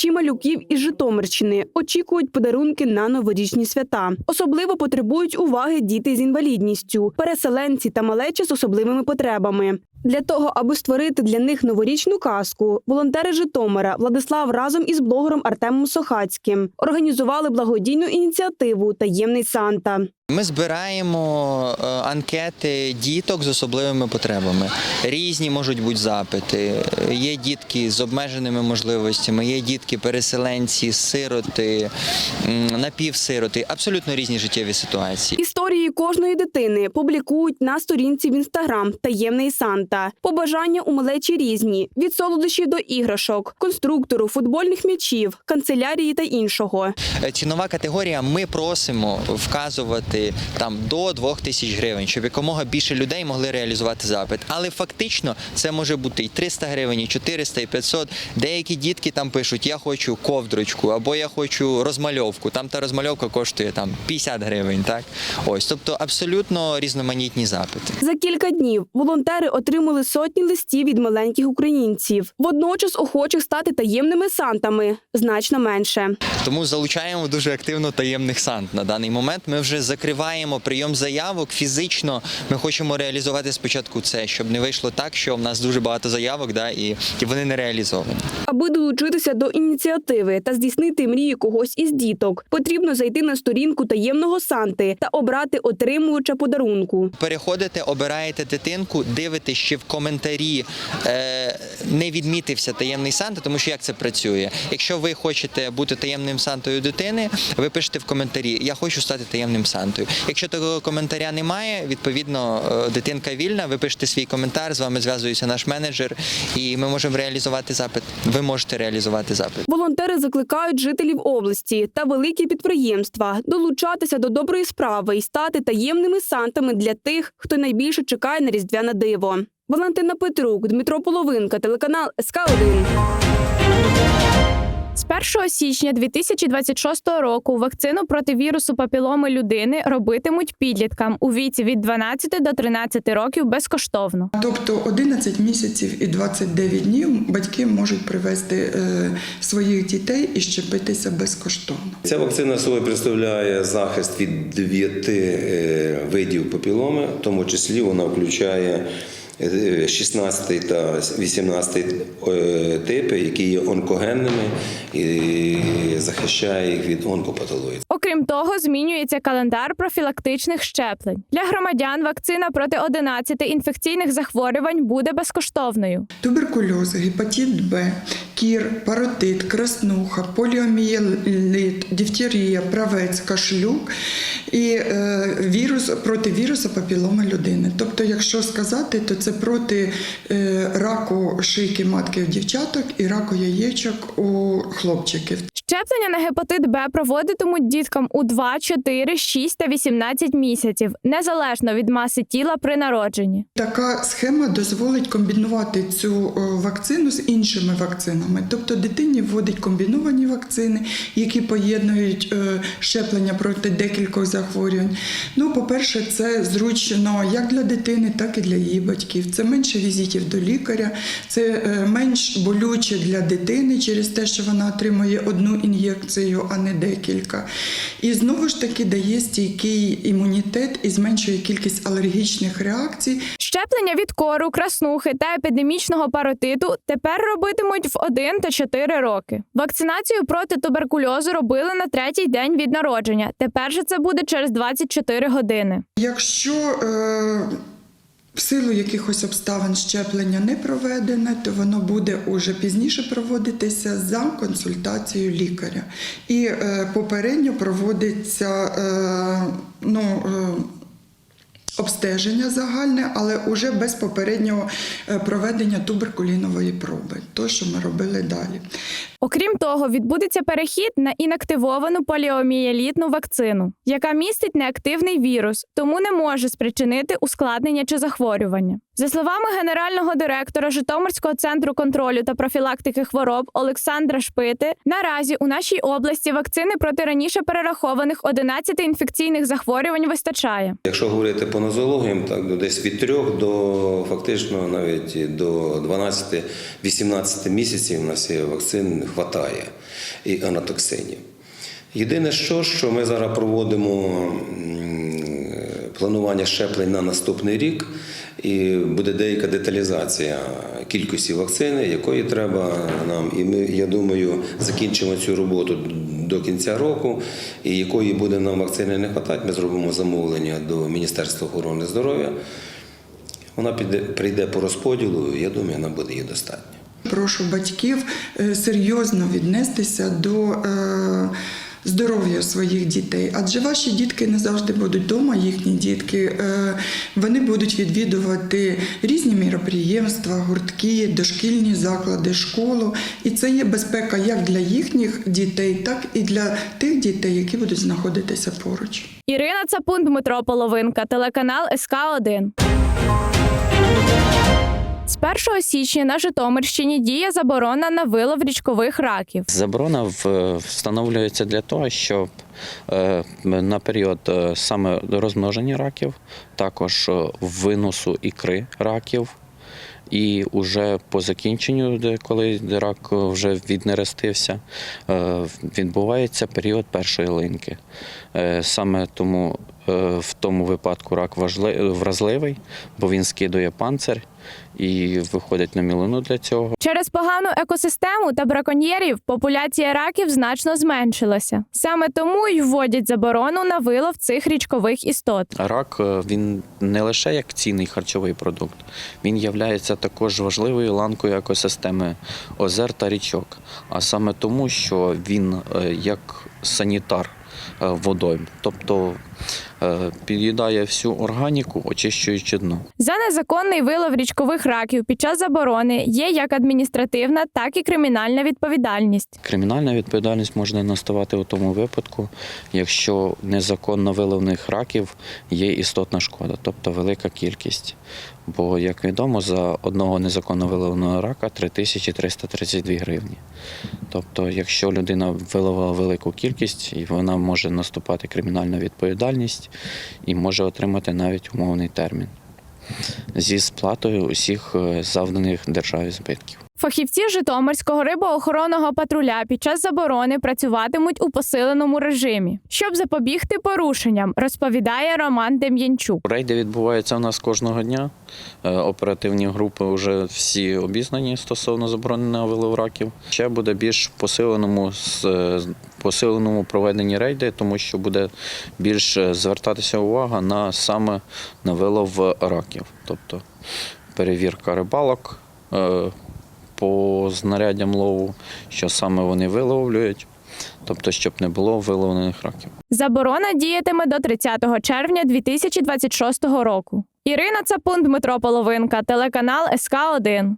Тисячі малюків із Житомирщини очікують подарунки на новорічні свята. Особливо потребують уваги діти з інвалідністю, переселенці та малечі з особливими потребами. Для того, аби створити для них новорічну казку, волонтери Житомира Владислав разом із блогером Артемом Сохацьким організували благодійну ініціативу Таємний Санта. Ми збираємо е, анкети діток з особливими потребами. Різні можуть бути запити. Є дітки з обмеженими можливостями, є дітки переселенці, сироти, напівсироти, абсолютно різні життєві ситуації. Історії кожної дитини публікують на сторінці в інстаграм Таємний Санта. Побажання у малечі різні: від солодощів до іграшок, конструктору, футбольних м'ячів, канцелярії та іншого. Е, Цінова категорія. Ми просимо вказувати там до 2 тисяч гривень, щоб якомога більше людей могли реалізувати запит. Але фактично це може бути і 300 гривень, і 400, і 500. Деякі дітки там пишуть: я хочу ковдрочку, або я хочу розмальовку. Там та розмальовка коштує там 50 гривень. Так ось, тобто абсолютно різноманітні запити. За кілька днів волонтери отримали сотні листів від маленьких українців. Водночас охочих стати таємними сантами значно менше. Тому залучаємо дуже активно таємних сант на даний момент. Ми вже закриваємо прийом заявок. Фізично ми хочемо реалізувати спочатку це, щоб не вийшло так, що в нас дуже багато заявок, да, і, і вони не реалізовані. Аби долучитися до ініціативи та здійснити мрії когось із діток, потрібно зайти на сторінку таємного санти та обрати отримувача подарунку. Переходите, обираєте дитинку, дивитесь, чи в коментарі е, не відмітився таємний санта, тому що як це працює? Якщо ви хочете бути таємним сантою дитини, ви пишете в коментарі Я хочу стати таємним сантою. Якщо такого коментаря немає, відповідно е, дитинка вільна. Ви пишете свій коментар, з вами зв'язується наш менеджер, і ми можемо реалізувати запит. Ви можете реалізувати запит. Волонтери закликають жителів області та великі підприємства долучатися до доброї справи і стати таємними сантами для тих, хто найбільше чекає на різдвяне диво. Валентина Петрук, Дмитро Половинка, телеканал СК 1 З 1 січня 2026 року вакцину проти вірусу папіломи людини робитимуть підліткам у віці від 12 до 13 років безкоштовно. Тобто 11 місяців і 29 днів батьки можуть привезти е, своїх дітей і щепитися безкоштовно. Ця вакцина собою представляє захист від дев'яти е, видів папіломи, в тому числі вона включає 16 та 18 е, типи, які є онкогенними і захищає їх від онкопатології. Окрім того, змінюється календар профілактичних щеплень. Для громадян вакцина проти 11 інфекційних захворювань буде безкоштовною. Туберкульоз, гепатит Б, кір, паротит, краснуха, поліомієлит, дифтерія, правець, кашлюк і е, вірус проти вірусу папіломи людини. Тобто, якщо сказати, то це проти е, раку шийки матки у дівчаток і раку яєчок у хлопчиків. Щеплення на гепатит Б проводитимуть діткам у 2, 4, 6 та 18 місяців, незалежно від маси тіла при народженні. Така схема дозволить комбінувати цю е, вакцину з іншими вакцинами. Тобто дитині вводить комбіновані вакцини, які поєднують е, щеплення проти декількох захворювань. Ну, по-перше, це зручно як для дитини, так і для її батьків. Це менше візитів до лікаря, це е, менш болюче для дитини через те, що вона отримує одну ін'єкцію, а не декілька. І знову ж таки дає стійкий імунітет і зменшує кількість алергічних реакцій. Щеплення від кору, краснухи та епідемічного паротиту тепер робитимуть в 1 та 4 роки. Вакцинацію проти туберкульозу робили на третій день від народження. Тепер же це буде через 24 години. Якщо е, в силу якихось обставин щеплення не проведене, то воно буде уже пізніше проводитися за консультацією лікаря. І е, попередньо проводиться е, ну, е, обстеження загальне, але уже без попереднього е, проведення туберкулінової проби, то, що ми робили далі. Окрім того, відбудеться перехід на інактивовану поліомієлітну вакцину, яка містить неактивний вірус, тому не може спричинити ускладнення чи захворювання. За словами генерального директора Житомирського центру контролю та профілактики хвороб Олександра Шпити, наразі у нашій області вакцини проти раніше перерахованих 11 інфекційних захворювань вистачає. Якщо говорити по нозологіям, так до десь від 3 до фактично навіть до 12-18 місяців у нас є вакцин хватає і анатоксинів. Єдине, що, що ми зараз проводимо планування щеплень на наступний рік, і буде деяка деталізація кількості вакцини, якої треба нам. І ми, я думаю, закінчимо цю роботу до кінця року, і якої буде нам вакцини не вистачати, ми зробимо замовлення до Міністерства охорони здоров'я. Вона піде, прийде по розподілу, я думаю, вона буде її достатньо. Прошу батьків е, серйозно віднестися до е, здоров'я своїх дітей, адже ваші дітки не завжди будуть вдома, їхні дітки. Е, Вони будуть відвідувати різні міроприємства, гуртки, дошкільні заклади, школу. І це є безпека як для їхніх дітей, так і для тих дітей, які будуть знаходитися поруч. Ірина Цапун, Дмитро Половинка, телеканал СК 1 З 1 січня на Житомирщині діє заборона на вилов річкових раків. Заборона встановлюється для того, щоб е, на період е, саме розмноження раків, також е, виносу ікри раків. І вже по закінченню, коли рак е, вже віднерестився, е, відбувається період першої линьки. Е, Саме тому е, в тому випадку рак вразливий, бо він скидує панцир і виходить на мілину для цього. Через погану екосистему та браконьєрів популяція раків значно зменшилася. Саме тому й вводять заборону на вилов цих річкових істот. Рак е, він не лише як цінний харчовий продукт, він є також важливою ланкою екосистеми озер та річок. А саме тому, що він е, як санітар е, водойм, тобто під'їдає всю органіку, очищуючи дно. За незаконний вилов річкових раків під час заборони є як адміністративна, так і кримінальна відповідальність. Кримінальна відповідальність може наставати у тому випадку, якщо незаконно виловних раків є істотна шкода, тобто велика кількість. Бо, як відомо, за одного незаконно виловленого рака 3332 гривні. Тобто, якщо людина виловила велику кількість, і вона може наступати кримінальна відповідальність і може отримати навіть умовний термін зі сплатою усіх е, завданих державі збитків. Фахівці Житомирського рибоохоронного патруля під час заборони працюватимуть у посиленому режимі, щоб запобігти порушенням, розповідає Роман Дем'янчук. Рейди відбуваються у нас кожного дня. Е, Оперативні групи вже всі обізнані стосовно забороненого вилову раків. Ще буде більш посиленому з- з- посиленому проведенні рейди, тому що буде більш е, звертатися увага на саме на вилов раків, тобто перевірка рибалок е, по знаряддям лову, що саме вони виловлюють, тобто щоб не було виловлених раків. Заборона діятиме до 30 червня 2026 року. Ірина Цапун, Дмитро Половинка, телеканал СК 1